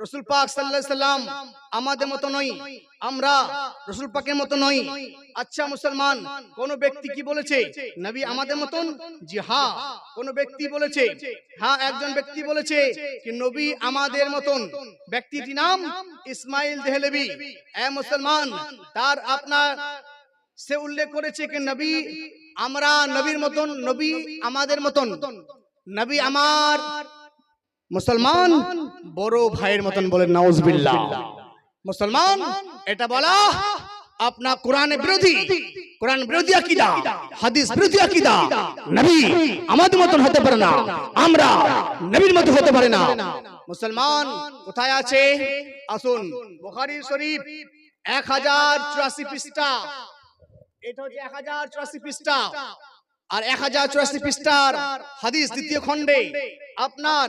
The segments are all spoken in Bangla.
রসুল পাক সাল্লাল্লাহু সাল্লাম আমাদের মতো নই। আমরা রসুল পাকের মতো নই। আচ্ছা মুসলমান, কোন ব্যক্তি কি বলেছে? নবী আমাদের মতন? জি হা কোন ব্যক্তি বলেছে। হ্যাঁ একজন ব্যক্তি বলেছে কি নবী আমাদের মতন। ব্যক্তিটি নাম ইসমাইল দেহলেবি। এ মুসলমান, তার আপনার সে উল্লেখ করেছে কি নবী আমরা নবীর মতন, নবী আমাদের মতন। নবী আমার মুসলমান, বড় ভাইয়ের মতন বলেন, নাউজবিল্লাহ। মুসলমান, এটা বলা আপনা কোরআন বিরোধী। কোরআন বিরোধী আকীদা, হাদিস বিরোধী আকীদা। নবী আমাদের মতন হতে পারে না, আমরা নবীর মতো হতে পারে না। মুসলমান, কোথায় আছে? আসুন, বুখারী শরীফ এক হাজার চুরাশি পৃষ্ঠা। এটা হচ্ছে এক হাজার চুরাশি পৃষ্ঠা। আর এক হাজার চুরাশি পৃষ্ঠার হাদিস দ্বিতীয় খণ্ডে আপনার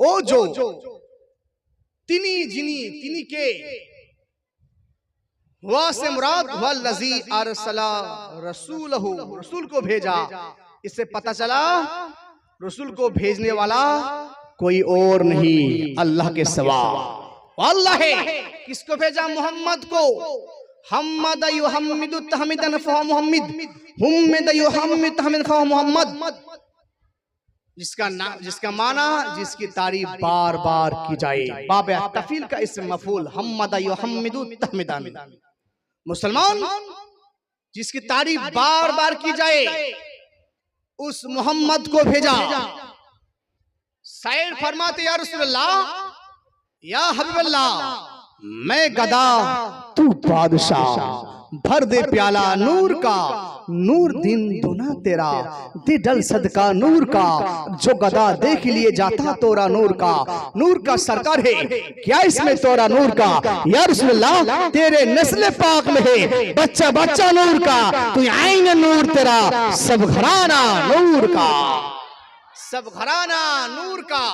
ও জো، তিনি যিনি، তিনি কে? وا سے مراد والذی ارسلا رسولہ رسول کو بھیجا اس سے پتہ چلا رسول کو بھیجنے والا کوئی اور نہیں اللہ کے سوا واللہ ہے کس کو بھیجا محمد کو حمد ایو حمد تحمد فہو محمد حمد ایو حمد تحمد فہو محمد جس کا نام جس کا معنی جس کی تعریف بار بار کی جائے باب تفیل کا اسم مفول حمد یحمدو تحمدان مسلمان جس کی تعریف بار بار کی جائے اس محمد کو بھیجا۔ سائر فرماتے یا رسول اللہ یا حبیب اللہ میں گدا تو بادشاہ۔ بھر دے پیالہ نور کا۔ نور دن دنا تیرا دی دل صدقہ نور کا جو گدا دیکھ لیے جاتا تورا نور کا نور کا سرکار ہے۔ کیا اس میں تورا نور کا؟ یا رسول اللہ تیرے نسل پاک میں ہے۔ بچہ بچہ نور کا تو عین نور تیرا سب غرانہ نور کا۔ سب غرانہ نور کا۔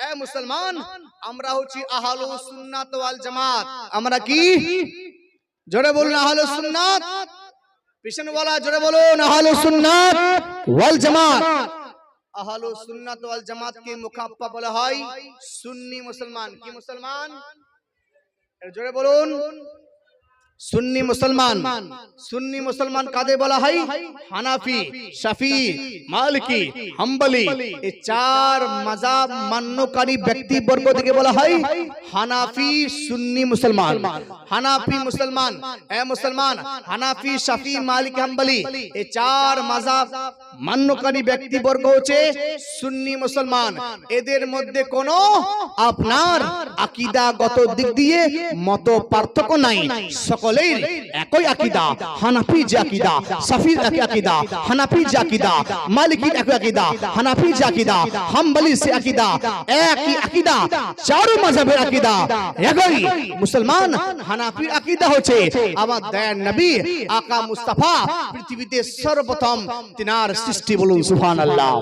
اے مسلمان امرہو چی احالو سنت والجماعت۔ امرہ کی؟ جڑے بولنا احالو سنت পিছন বলা, জোরে বলুন আহলে সুন্নাত ওয়াল জামাত। আহলে সুন্নাত ওয়াল জামাত কে মুখাপ্পা বলা হয় সুন্নি মুসলমান। কি মুসলমান? জোরে বলুন। সুন্নি মুসলমান সুন্নি মুসলমান কাদের বলা হয়? হানাফি, শাফি, মালিকি, হাম্বলি। এই চার মাযহাব মান্যকারী ব্যক্তি বর্গ থেকে বলা হয় হানাফি সুন্নি মুসলমান। হানাফি মুসলমান, এ মুসলমান, হানাফি, শাফি, মালিকি, হাম্বলি। এই চার মাযহাব মান্যকারী ব্যক্তি বর্গ হচ্ছে সুন্নি মুসলমান। এদের মধ্যে কোনো আপনার আকীদাগত দিক দিয়ে মত পার্থক্য নাই সকলেই একই আকীদা। হানাফি যে আকীদা সাফির একই আকীদা হানাফি যে আকীদা মালিকির একই আকীদা হানাফি হাম্বলি সে আকীদা একই আকীদা চারো মাযহাবের আকীদা একই মুসলমান আকীদা হচ্ছে আমার দয়ার নবী আকা মুস্তাফা পৃথিবীতে সর্বপ্রথম তিনার সৃষ্টি বলুন সুবহানাল্লাহ।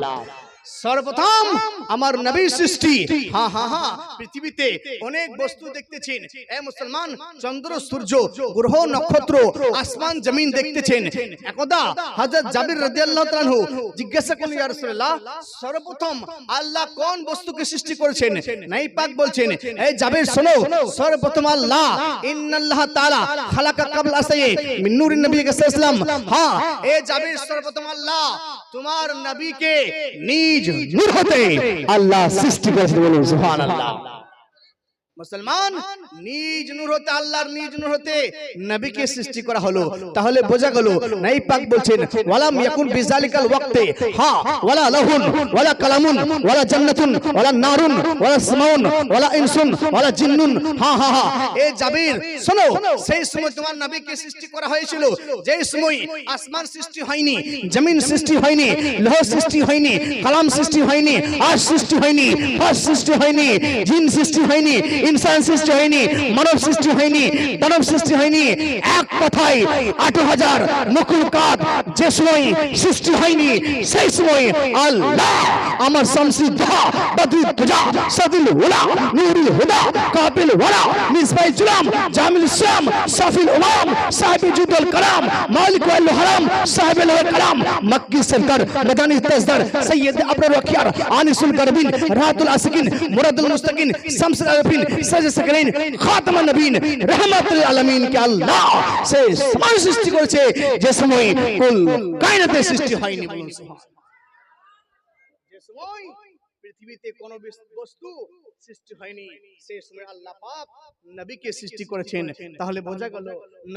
সর্বপ্রথম আমার নবীর সৃষ্টি। হ্যাঁ হ্যাঁ হ্যাঁ পৃথিবীতে অনেক বস্তু দেখতেছেন। এ মুসলমান চন্দ্র সূর্য গ্রহ নক্ষত্র আসমান জমিন দেখতেছেন। একদা হযরত জাবির রাদিয়াল্লাহু তাআলা জিজ্ঞাসা করলেন ইয়া রাসূলুল্লাহ সর্বপ্রথম আল্লাহ কোন বস্তুকে সৃষ্টি করেছেন? নাই পাক বলছেন এই জাবির শোনো সর্বপ্রথম আল্লাহ ইন্নাল্লাহ তাআলা খালাকা ক্বাবলা আসাইয়ে মিন নূরিন নবী সাল্লাল্লাহু হ্যাঁ এই জাবির সর্বপ্রথম আল্লাহ তোমার নবীকে নিজ নূর হতে আল্লাহ সৃষ্টি করেছেন বলুন সুবহানাল্লাহ। মুসলমান নিজ নূর হতে আল্লাহর নিজ নূর হতে নবীকে সৃষ্টি করা হলো। তাহলে বোঝা গেল নাই পাক বলছেন ওয়ালাম ইয়াকুন বিজালিকাল ওয়াক্তে। হ্যাঁ ওয়ালা লাহুন ওয়ালা কালামুন ওয়ালা জান্নাতুন ওয়ালা নারুন ওয়ালা সামাউন ওয়ালা ইনসুন ওয়ালা জিন্নুন। হ্যাঁ হ্যাঁ হ্যাঁ। এ জাবির শোনো সেই সময় তোমার নবীকে সৃষ্টি করা হয়েছিল। যেই সময় আসমান সৃষ্টি হয়নি জমিন সৃষ্টি হয়নি লোহ সৃষ্টি হয়নি কালাম সৃষ্টি হয়নি আশ সৃষ্টি হয়নি ফাস সৃষ্টি হয়নি জিন সৃষ্টি হয়নি ইনসান সৃষ্টি হয়নি, মানব সৃষ্টি হয়নি, দানব সৃষ্টি হয়নি। এক কথায় আট হাজার মকুলকাত যে সময় সৃষ্টি হয়নি, সেই সময় আল্লাহ আমার শামসি দহা বদরুদ তুজা সাদিল ওলা নুরুল হুদা, কাবিল ওয়ালা মিসবাই জুলাম, জামিল শ্যাম সাফিল উমাম, সাহেব জুদুল কালাম, মালিক ওয়াল হারাম, সাহেব কালাম, মক্কি সরকার, মদানি তজদার, সৈয়দ আবরার ওয়াকিয়ার আনিসুল গরবিন রাহাতুল আসিকিন মুরাদুল মুস্তাকিন, শামসুল আরফিন সাজ সাকলাইন খাতামান নবীন, রহমাতুল আলামিন কে আল্লাহ সে সৃষ্টি করেছে, যে সময় সৃষ্টি হয়নি বলুন সুবহান যে সময় পৃথিবীতে কোন বস্তু সৃষ্টি হয়নি সেই সময় আল্লাহ পাক নবীকে সৃষ্টি করেছেন তাহলে বোঝা গেল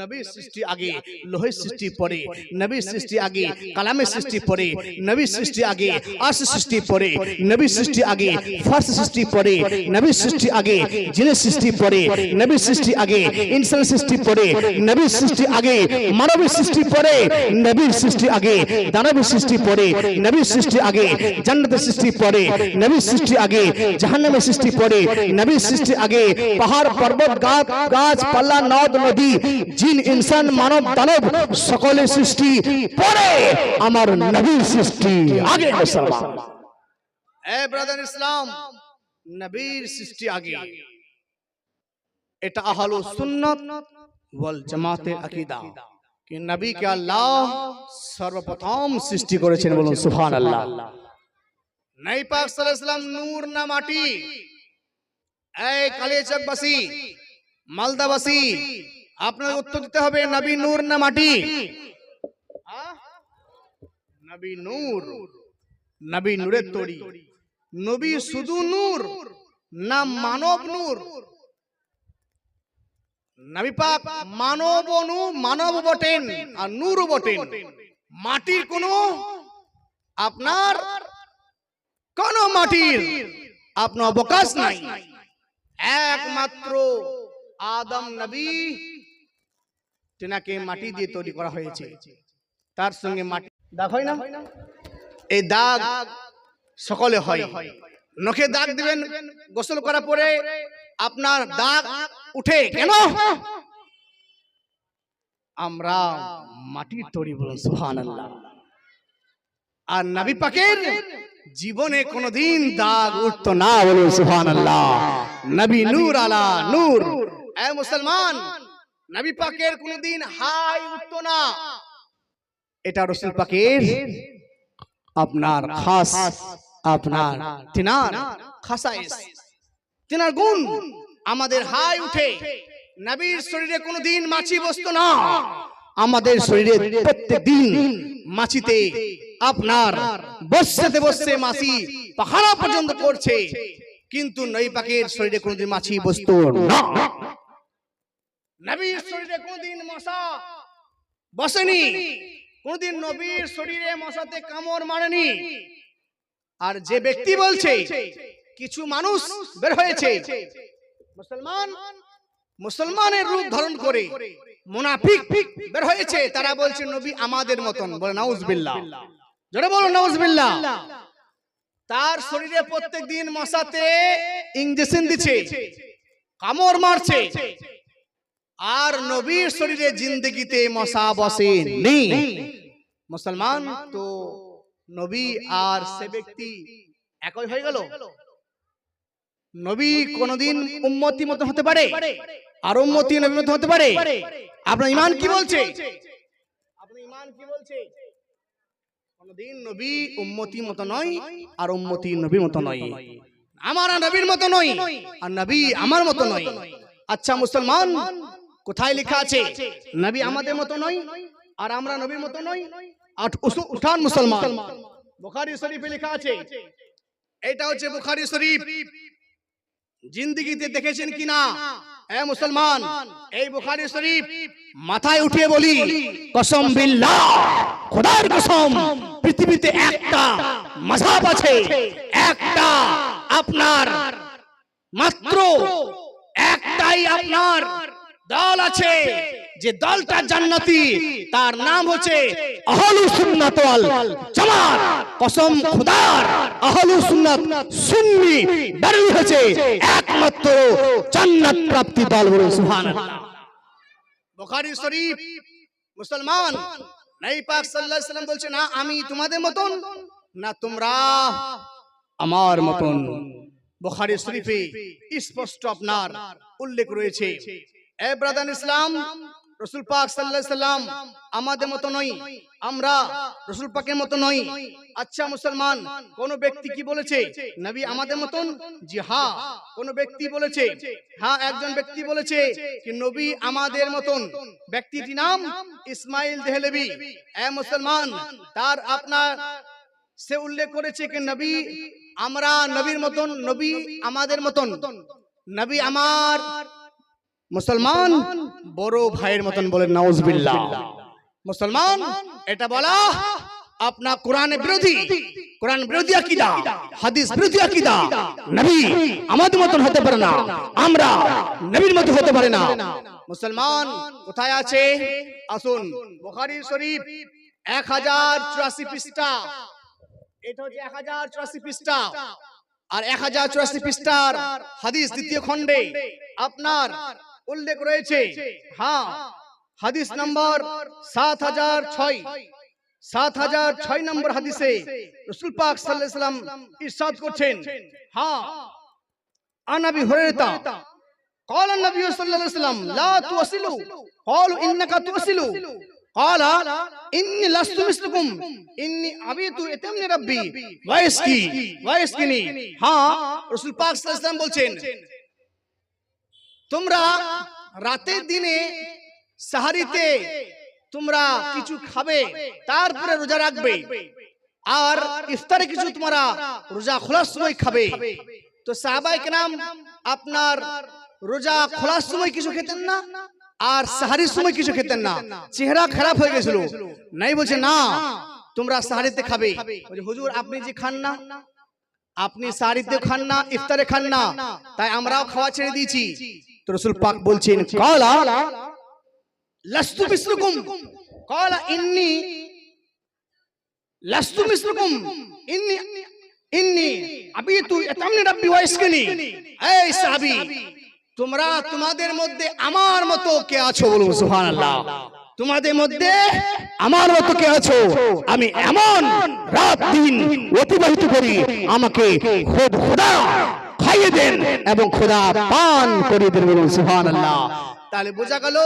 নবীর সৃষ্টি আগে লোহের সৃষ্টি পরে নবীর সৃষ্টি আগে কালামের সৃষ্টি পরে নবীর সৃষ্টি আগে আর্শ সৃষ্টি পরে নবীর সৃষ্টি আগে ফার্স সৃষ্টি পরে নবীর সৃষ্টি আগে জিনের সৃষ্টি পরে নবীর সৃষ্টি আগে ইনসান সৃষ্টি পরে নবীর সৃষ্টি আগে মানবের সৃষ্টি পরে নবীর সৃষ্টি আগে দানবের সৃষ্টি পরে নবীর সৃষ্টি আগে জান্নাতের সৃষ্টি পরে নবীর সৃষ্টি আগে জাহান্নামের সৃষ্টি পরে নবীর সৃষ্টি আগে পাহাড়, পর্বত, গাছ পাল্লা, নদ, নদী, জিন, ইনসান, মানব, দানব, সকলের সৃষ্টি পরে আমার নবীর সৃষ্টি আগে ব্রাদার ইসলাম, নবীর সৃষ্টি আগে। এটা আহলু সুন্নাত ওয়াল জামাতের আকীদা কি নবীকে আল্লাহ সর্বপ্রথম সৃষ্টি করেছেন বলুন সুবহানাল্লাহ। নাই পাক সাল্লাল্লাহু আলাইহি নূর না মাটি? এই কালিয়াচকবাসী মালদাবাসী আপনার উত্তর দিতে হবে নবী নূর না মাটি? নবী নূর, নবী নূরের তরি। নবী শুধু নূর, না মানব নূর। নবী পাক মানব নু মানব বটেন আর নূর বটেন। মাটির কোনো আপনার কোন মাটির আপনার অবকাশ নাই। একমাত্র আদম নবী তেনাকে মাটি দিয়ে তৈরি করা হয়েছে। তার সঙ্গে মাটি দাগ হয় না? এই দাগ সকলে হয়। নখে দাগ দিবেন, গোসল করার পরে আপনার দাগ উঠে কেন? আমরা মাটির তৈরি বলুন, সুবহানাল্লাহ। আর নাবি পাকের জীবনে কোনোদিন দাগ উঠতো না বলুন সুবহানাল্লাহ। নবী নূর আলা নূর এ মুসলমান নবী পাকের কোনোদিন হাই উঠতো না। এটা রসুল পাকের আপনার খাস আপনার তিনার খাসাইস তিনার গুণ আমাদের হাই উঠে। নবীর শরীরে কোনোদিন মাছি বসতো না। আমাদের শরীরে প্রত্যেক দিন মাছিতে আপনার বসতে বসতে মাছি পাহারা পর্যন্ত করছে কিন্তু নই পাকের শরীরে কোনোদিন মাছি বসতো না। নবীর শরীরে কোনোদিন মশা বসেনি, কোনদিন নবীর শরীরে মশাতে কামড় মারেনি। আর যে ব্যক্তি বলছে, কিছু মানুষ বের হয়েছে, মুসলমান মুসলমানের রূপ ধারণ করে মুনাফিক বের হয়েছে, তারা বলছে, নবী আমাদের মতন বলে নাউজবিল্লাহ। জোরে বলো নাউজবিল্লাহ। তার শরীরে প্রত্যেক দিন মশাতে ইঞ্জেকশন দিচ্ছে কামড় মারছে আর নবীর শরীরে জিন্দগিতে মশা বসে নেই। মুসলমান তো নবী আর সে ব্যক্তি একই হয়ে গেল। নবী কোনদিন উম্মতি মতো হতে পারে আর উম্মতি নবী মতো হতে পারে। আপনার ইমান কি বলছে? আপনার ইমান কি বলছে? কোনদিন নবী উম্মতি মতো নয় আর উম্মতি নবীর মতো নয়। আমার নবীর মতো নয় আর নবী আমার মতো নয়। আচ্ছা মুসলমান কোথায় লেখা আছে? নবী আমাদের মতো নয় আর আমরা নবীর মতো নই উঠান মুসলমান। বুখারী শরীফে লেখা আছে। এটা হচ্ছে বুখারী শরীফ। জিন্দিগিতে দেখেছেন কিনা? এ মুসলমান এই বুখারি শরীফ মাথায় উঠিয়ে বলি কসম বিল্লাহ খোদার কসম পৃথিবীতে একটা মাযহাব আছে, একটা আপনার মাত্র, একটাই আপনার দল আছে। যে দলটা জান্নাতি, তার নাম হচ্ছে আহলু সুন্নাত ওয়াল জামাত। কসম খুদার, আহলু সুন্নাত সুন্নি বেরিয়ে হয়েছে একমাত্র জান্নাত প্রাপ্তি দল বলুন সুবহানাল্লাহ। বুখারী শরীফ, মুসলমান নবী পাক সাল্লাল্লাহু আলাইহি সাল্লাম বলছে না আমি তোমাদের মতন না তোমরা আমার মতন। বুখারী শরীফে স্পষ্ট আপনার উল্লেখ রয়েছে। এ ব্রাদার ইসলাম রসুল পাক সাল্লাল্লাহু সাল্লাম আমাদের মতো নই। আমরা রসুল পাকের মতো নই। আচ্ছা মুসলমান কোন ব্যক্তি কি বলেছে? নবী আমাদের মতন? জি হা কোন ব্যক্তি বলেছে? হ্যাঁ একজন ব্যক্তি বলেছে কি নবী আমাদের মতন? ব্যক্তিটি নাম ইসমাইল দেহলেবি। এ মুসলমান তার আপনার সে উল্লেখ করেছে কি নবী? আমরা নবীর মতন নবী আমাদের মতন। নবী আমার মুসলমান বড় ভাইয়ের মতন বলেন, নাউজবিল্লাহ। মুসলমান, এটা বলা আপনা কোরআন বিরোধী। কোরআন বিরোধী আকীদা, হাদিস বিরোধী আকীদা। নবী আমাদের মতন হতে পারে না, আমরা নবীর মতো হতে পারে না। মুসলমান কোথায় আছে? আসুন, বুখারী শরীফ এক হাজার চুরাশি পৃষ্ঠা। এটা হচ্ছে এক হাজার চুরাশি পৃষ্ঠা। আর এক হাজার চুরাশি পৃষ্ঠার হাদিস দ্বিতীয় খণ্ডে আপনার উল্লেখ রয়েছে হ্যাঁ হাদিস নম্বর সাত হাজার ছয় সাত হাজার ছয় নম্বর হাদিসে রসুল পাক সাল্লাল্লাহু আলাইহি সাল্লাম ইরশাদ করছেন হ্যাঁ আনাবি হুরায়রা قال النبي صلى الله عليه وسلم لا توصلوا قالوا انك توصل قال اني لست مثلكم اني ابيت اتمني ربي ويسكي ويسكني হ্যাঁ রাসূল পাক সাল্লাল্লাহু আলাইহি ওয়াসাল্লাম বলছেন তোমরা রাতের দিনে সাহারিতে তোমরা কিছু খাবে, তারপরে রোজা রাখবে। আর ইফতারে কিছু তোমরা রোজা খোলার সময় খাবে। তো সাহাবাই নাম আপনার রোজা খোলার সময় কিছু খেতেন না, আর সাহারির সময় কিছু খেতেন না। চেহারা খারাপ হয়ে গেছিল। নাই বলছে, না, তোমরা সাহারিতে খাবে। হুজুর, আপনি যে খান না, আপনি সাহারিতে খান না, ইফতারে খান না, তাই আমরাও খাওয়া ছেড়ে দিয়েছি। তো রসুল পাক বলছেন তোমরা তোমাদের মধ্যে আমার মতো কে আছো? বলুন তোমাদের মধ্যে আমার মতো কে আছো? আমি এমন রাত দিন অতিবাহিত করি, আমাকে খোদ খোদা খাইয়ে দেন এবং খোদা পান করিয়ে দেন বলুন সুবহানাল্লাহ। তাহলে বোঝা গেল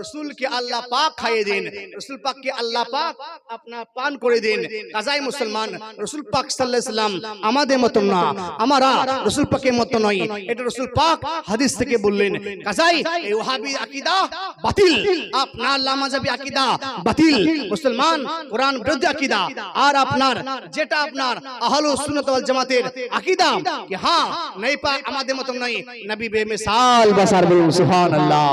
রসুলকে আল্লাহ পাক খাইয়ে দিন। রসুল পাককে আল্লাহ পাক আপনার পান করে দিন। কাজাই মুসলমান রসুল পাক সাল্লাল্লাহু সাল্লাম আমাদের মতো না। আমরা রসুল পাকের মতো নয়। এটা রসুল পাক হাদিস থেকে বললেন। কাজাই এই ওহাবি আকীদা বাতিল। আপনার লামাজাবি আকীদা বাতিল। মুসলমান কোরআন বিরোধী আকীদা। আর আপনার যেটা আপনার আহলুস সুন্নাত ওয়াল জামাতের আকীদা। কি হ্যাঁ নাই পাক আমাদের মতো নাই নবী বেমিসাল বাসার বলুন সুবহানাল্লাহ